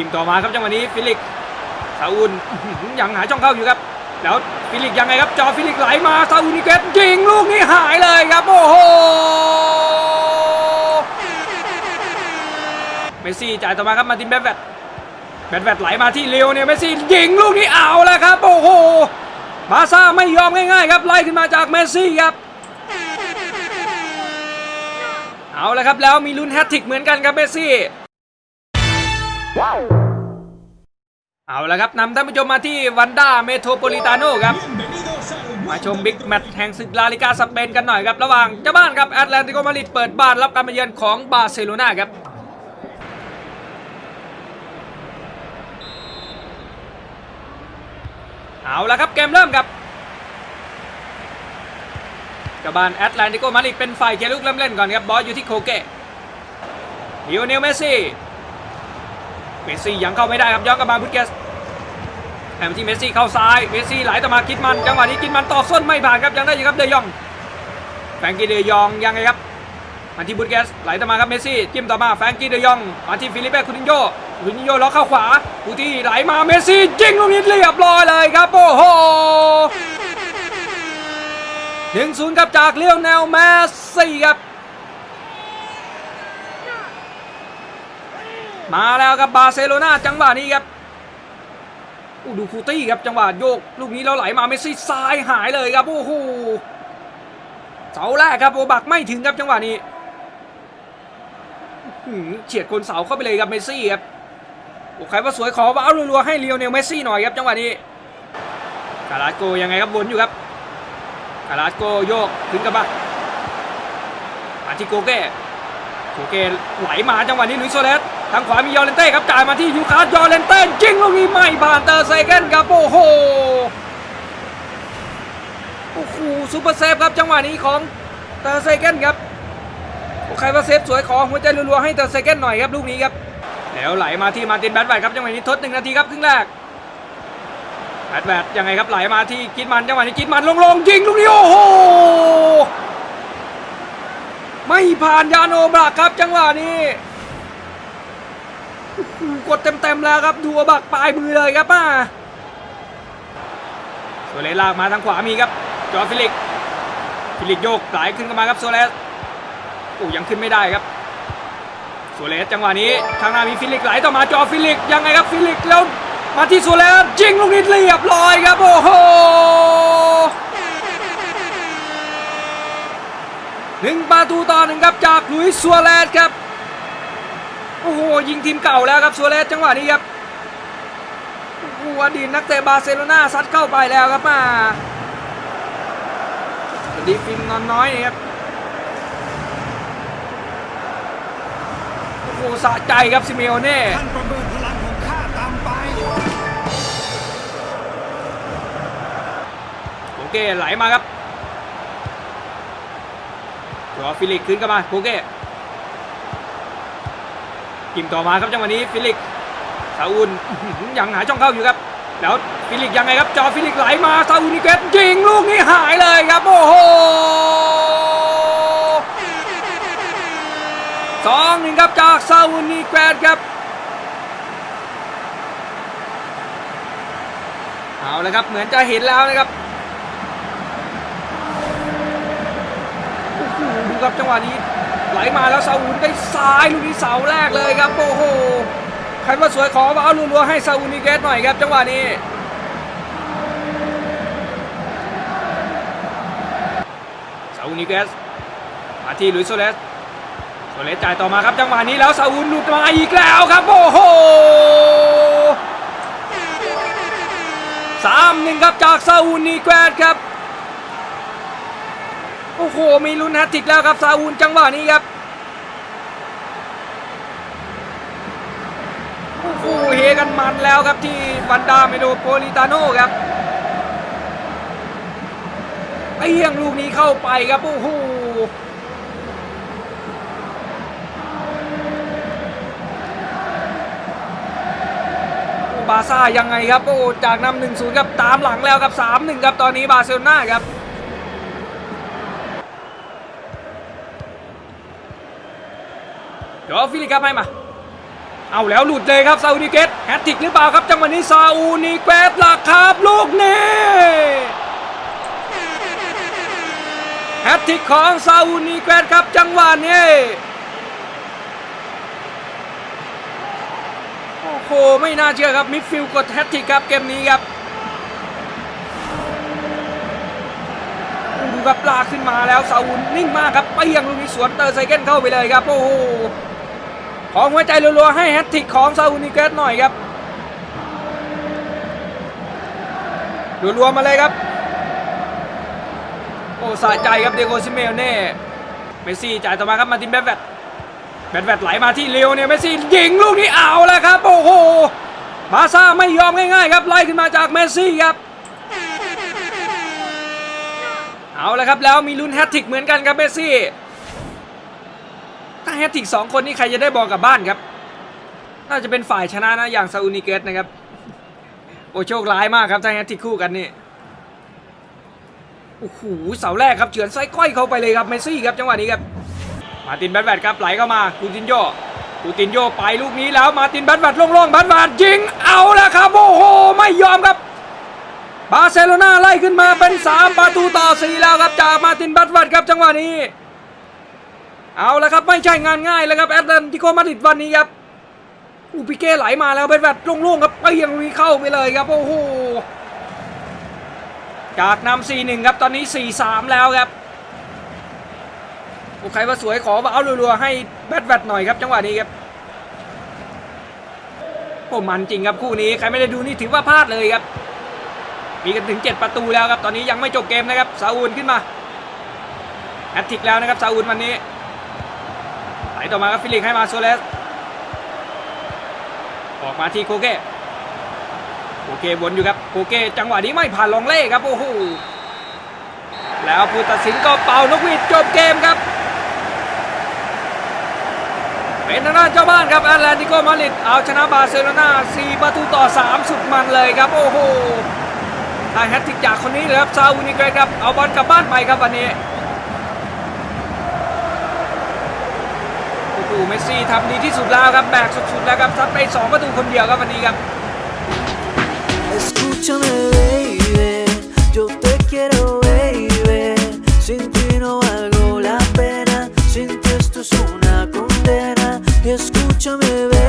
ิมต่อมาครับจังหวะนี้ฟิลิกซาอุลอื้อหือยังหาช่องเข้าอยู่ครับ แล้วฟิลิกยังไงครับจอฟิลิกไหลมาซาอุนิเกตยิงลูกนี้หายเลยครับโอ้โหเมสซี่จ่ายต่อมาครับมาตินแบดแวดแบดแวดไหลมาที่เลียวเนี่ยเมสซี่ยิงลูกนี้เอาแล้วครับโอ้โหบาซ่าไม่ยอมง่ายๆครับไล่ขึ้นมาจากเมสซี่ครับเอาแล้วครับแล้วมีลุ้นแฮตทริกเหมือนกันครับเมสซี่ เอาละครับนำท่านผู้ชมมาที่วันด้าเมโทรโพลิตาโนครับ มาชมบิ๊กแมตช์แห่งศึกลาลิกาสเปนกันหน่อยครับ ระหว่างเจ้าบ้านครับแอตเลติโกมาดริดเปิดบ้านรับการมาเยือนของบาร์เซโลนาครับเอาละครับเกมเริ่มครับเจ้าบ้านแอตเลติโกมาดริดเป็นฝ่ายเคลียร์ลูกเริ่มเล่นก่อนครับบอลอยู่ที่โคเกะลิโอเนลเมสซี่ เมสซี่ยังเข้าไม่ได้ครับย้อนกลับมาบุสเกสแอมที่เมสซี่เข้าซ้ายเมสซี่ไหลต่อมาคิดมันจังหวะนี้คิดมันต่อส้นไม่ผ่านครับยังได้อยู่ครับเดยองแฟงกี้เดยองยังไงครับมาที่บุสเกสไหลต่อมาครับเมสซี่จิ้มต่อมาแฟงกี้เดยองมาที่ฟิลิปเป้คูตินโยคูตินโยล็อกเข้าขวาคูที่ไหลมาเมสซี่ยิงลูกนี้เรียบร้อยเลยครับโอ้โหหนึ่งศูนย์ครับจากเลี้ยวแนลเมสซี่ครับ มาแล้วครับบาร์เซโลนาจังหวะนี้ครับอู้ดูคูตี้ครับจังหวะโยกลูกนี้แล้วไหลมาเมสซี่ซ้ายหายเลยครับโอ้โหเสาแรกครับโอบักไม่ถึงครับจังหวะนี้เฉียดคนเสาเข้าไปเลยครับเมสซี่ครับโอ้ใครว่าสวยขอว้าวรัวๆให้เลียวเนลเมสซี่หน่อยครับจังหวะนี้กาลาสโกยังไงครับวนอยู่ครับกาลาสโกโยกถึงกลับมาอาทิโกเก้โอเคไหลมาจังหวะนี้ลุยโซเลส ทางขวามียอร์เลนเต้ครับจ่ายมาที่ยูคาร์ยอร์เลนเต้ยิงลูกนี้ไม่ผ่านเตอร์เซเกนครับโอ้โหโอ้โหซูเปอร์เซฟครับจังหวะนี้ของเตอร์เซเกนครับใครว่าเซฟสวยขอหัวใจรัวๆให้เตอร์เซเกนหน่อยครับลูกนี้ครับแล้วไหลมาที่มาตินแบดแวดครับจังหวะนี้ทดหนึ่งนาทีครับครึ่งแรกแบดแวดยังไงครับไหลมาที่กิดมันจังหวะนี้กิดมันลงๆยิงลูกนี้โอ้โหไม่ผ่านยาโนบรักครับจังหวะนี้ กดเต็มๆแล้วครับดูบักปลายมือเลยครับป้าโซเลสลากมาทางขวามีครับจอฟิลิกฟิลิกโยกไหลขึ้นกันมาครับโซเลสโอ้ยังขึ้นไม่ได้ครับโซเลสจังหวะนี้ทางหน้ามีฟิลิกไหลต่อมาจอฟิลิกยังไงครับฟิลิกแล้วมาที่โซเลสยิงลูกนี้เรียบร้อยครับโอ้โหหนึ่งประตูต่อหนึ่งครับจากลุยส์ซัวเรสครับ โอ้โหยิงทีมเก่าแล้วครับซัวเรสจังหวะนี้ครับโอ้โหอดีตนักเตะบาร์เซโลนาซัดเข้าไปแล้วครับมาดีฟินนอนน้อยครับโอ้โหสะใจครับซิเมโอเน่ท่านประเมินพลังของข้าตามไปโอเคไหลมาครับตัวฟิลิกขึ้นกันมาโอเค กิมต่อมาครับจังหวะนี้ฟิลิกซาอุลอื้อหือยังหาช่องเข้าอยู่ครับ แล้วฟิลิกยังไงครับจอฟิลิกไหลมาซาอุลนิเกตยิงลูกนี้หายเลยครับโอ้โหสองหนึ่งครับจากซาอุลนิเกตครับเอาเลยครับเหมือนจะเห็นแล้วนะครับดูครับจังหวะนี้ ไหลมาแล้วซาอุลได้ซ้ายลูกนี้เสาแรกเลยครับโอ้โหใครว่าสวยขอว้าวรัวให้ซาอุนิเกตหน่อยครับจังหวะนี้ซาอุนิเกตมาที่ลุยโซเลสโซเลสจ่ายต่อมาครับจังหวะนี้แล้วซาอุลหลุดมาอีกแล้วครับโอ้โหสามหนึ่งครับจากซาอุนิเกตครับ หมีลุ้นแฮตทริกแล้วครับซาอูลจังหวะนี้ครับโอ้โหเฮกันมันแล้วครับที่วันดาเมโดโปลิตาโน่ครับไอ้เหี้ยงลูกนี้เข้าไปครับโอ้โหบาซ่ายังไงครับโอ้จากนำหนึ่งศูนย์ครับตามหลังแล้วครับสามหนึ่งครับตอนนี้บาร์เซโลนาครับ ดี๋ยวฟิลิปครับให้มา เอาแล้วหลุดเลยครับซาอูนิเกตแฮตติกหรือเปล่าครับจังหวะนี้ซาอูนิเกตล่ะครับลูกนี้แฮตติกของซาอูนิเกตครับจังหวะนี้โอ้โหไม่น่าเชื่อครับมิดฟิลด์กดแฮตติกครับเกมนี้ครับดูครับลากขึ้นมาแล้วซาอูนิ่งมากครับไปยังลูกนี้สวนเตอร์ไซเคิลเข้าไปเลยครับ โอ้โห ขอหัวใจรัวๆให้แฮตทริกของซาอูนิเกตหน่อยครับรัวๆมาเลยครับ โอ้สะใจครับเดโกซิเมลเน่เมสซี่จ่ายต่อมาครับมาตินแบทแวตแบทแวตไหลมาที่เลียวเนี่ยเมสซี่ยิงลูกนี้เอาแล้วครับ โอ้โหบาซ่าไม่ยอมง่ายๆครับไล่ขึ้นมาจากเมสซี่ครับเอาแล้วครับแล้วมีลุ้นแฮตทริกเหมือนกันครับเมสซี่ ถ้าแฮตติกสองคนนี้ใครจะได้บอลกลับบ้านครับ น่าจะเป็นฝ่ายชนะนะอย่างซาอูนิเกตนะครับ โอ้โชคร้ายมากครับถ้าแฮตติกคู่กันนี่โอ้โหเสาแรกครับเฉือนไส้ก้อยเข้าไปเลยครับเมซี่ครับจังหวะนี้ครับมาตินแบทแวตครับไหลเข้ามาคูตินโยคูตินโยไปลูกนี้แล้วมาตินแบทแวตโล่งๆแบทแวตยิงเอาล้วครับโอ้โหไม่ยอมครับบาร์เซโลนาไล่ขึ้นมาเป็น 3 ประตูต่อ 4 แล้วครับจากมาตินแบทแวตครับจังหวะนี้ เอาละครับไม่ใช่งานง่ายเลยครับแอตเลนติโกมาดริดวันนี้ครับอูปิเก้ไหลมาแล้วเป็นแบบโล่งๆครับไปยังวีเข้าไปเลยครับโอ้โหจากนำ4-1ครับตอนนี้4-3แล้วครับโอ้ใครว่าสวยขอว่าเอารัวๆให้แบทแบทหน่อยครับจังหวะนี้ครับโอ้มันจริงครับคู่นี้ใครไม่ได้ดูนี่ถือว่าพลาดเลยครับ มีกันถึง 7 ประตูแล้วครับ ตอนนี้ยังไม่จบเกมนะครับซาอูลขึ้นมาแอตติกแล้วนะครับซาอูลวันนี้ ไหลต่อมาครับฟิลิกให้มาโซเลสออกมาที่โคเก้โคเก้วนอยู่ครับโคเก้จังหวะนี้ไม่ผ่านลองเล่ครับโอ้โหแล้วผู้ตัดสินก็เป่านกหวีดจบเกมครับเป็นทางด้านเจ้าบ้านครับแอตเลติโกมาดริดเอาชนะบาร์เซโลนา4ประตูต่อ 3 สุดมันเลยครับ โอ้โหได้แฮตติกจากคนนี้เลยครับซาอูนิเกรครับ เอาบอลกลับบ้านไปครับวันนี้ โอ้เมสซี่ทำดีที่สุดแล้วครับแบกสุดๆแล้วครับซัดไป2ประตูคนเดียวครับวันนี้ครับ Escúchame baby yo te quiero baby sin ti no valgo la pena sin ti esto es una condena escúchame baby